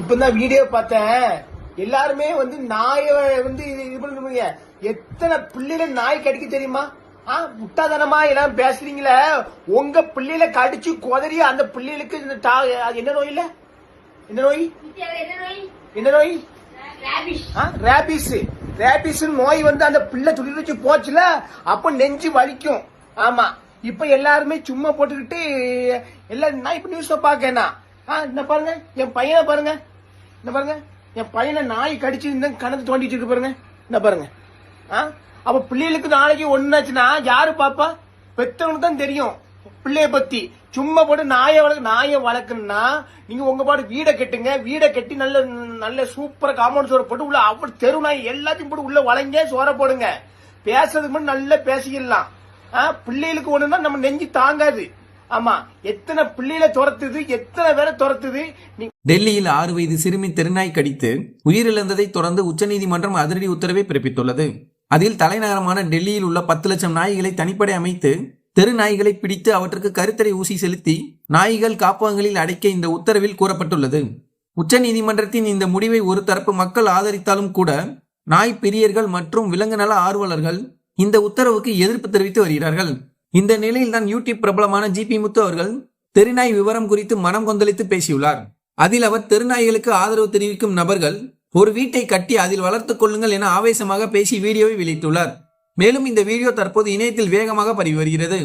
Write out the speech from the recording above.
இப்பதான் வீடியோ பார்த்தேன். எல்லாருமே வந்து நாயை வந்து இது இது பண்ணுவீங்க எத்தனை பிள்ளைல நாய் கடிக்க தெரியுமா? ஆ முட்டாதனமா எல்லாம் பேசுறீங்களே. உங்க பிள்ளையில கடிச்சு குதறி அந்த பிள்ளைகளுக்கு இந்த டா- அது என்ன நோய் இல்ல? என்ன நோய்? என்ன நோய்? என்ன நோய் ரேபிஸ் ரேபிஸ் நோய் வந்து அந்த பிள்ளை துளி வச்சு போச்சுல அப்ப நெஞ்சு வலிக்கும். ஆமா. இப்ப எல்லாருமே சும்மா போட்டுக்கிட்டு எல்லாம் நான் இப்ப நியூஸ் பாக்கேனா என்ன பாருங்க என் பையனை பாருங்க. என்ன பாருங்க என் பையனை நாய் கடிச்சு இந்த கணக்கு தோண்டிட்டு இருக்கு பாருங்க. என்ன பாருங்க. ஆ? அப்ப பிள்ளைகளுக்கு நாளைக்கு ஒன்னாச்சுன்னா யாரு பாப்பா? பெத்தவனுக்கு தான் தெரியும். பிள்ளைய பத்தி. சும்மா போட்டு நாயை வளர்க்க நாயை வளர்க்கணும்னா நீங்க உங்க பாடு வீடை கட்டுங்க. வீடை கட்டி நல்ல நல்ல சூப்பரா காம்பவுண்ட் சோற போட்டு உள்ள அவர் தெரு நாய் எல்லாத்தையும் போட்டு உள்ள வளைங்க சோற போடுங்க. பேசுறதுக்கு முன்னாடி நல்லா பேசிக்கலாம் ஆ, பிள்ளைகளுக்கு ஒண்ணுன்னா நம்ம நெஞ்சு தாங்காது. ஆமா எத்தனை பிள்ளைகளை துரத்துது எத்தனை பேரை துரத்துது டெல்லியில் ஆறு வயது சிறுமி தெருநாய் கடித்து உயிரிழந்ததை தொடர்ந்து உச்சநீதிமன்றம் அதிரடி உத்தரவை பிறப்பித்துள்ளது. அதில் தலைநகரமான டெல்லியில் உள்ள பத்து லட்சம் நாய்களை தனிப்படை அமைத்து தெரு நாய்களை பிடித்து அவற்றுக்கு கருத்தடை ஊசி செலுத்தி நாய்கள் காப்பகங்களில் அடைக்க இந்த உத்தரவில் கூறப்பட்டுள்ளது. உச்சநீதிமன்றத்தின் இந்த முடிவை ஒரு தரப்பு மக்கள் ஆதரித்தாலும் கூட நாய் பிரியர்கள் மற்றும் விலங்கு நல ஆர்வலர்கள் இந்த உத்தரவுக்கு எதிர்ப்பு தெரிவித்து வருகிறார்கள். இந்த நிலையில் தான் யூடியூப் பிரபலமான ஜிபி முத்து அவர்கள் தெருநாய் விவரம் குறித்து மனம் கொந்தளித்து பேசியுள்ளார். அதில் அவர் தெருநாய்களுக்கு ஆதரவு தெரிவிக்கும் நபர்கள் ஒரு வீட்டை கட்டி அதில் வளர்த்துக் கொள்ளுங்கள் என ஆவேசமாக பேசி வீடியோவை வெளியிட்டுள்ளார். மேலும் இந்த வீடியோ தற்போது இணையத்தில் வேகமாக பரவி வருகிறது.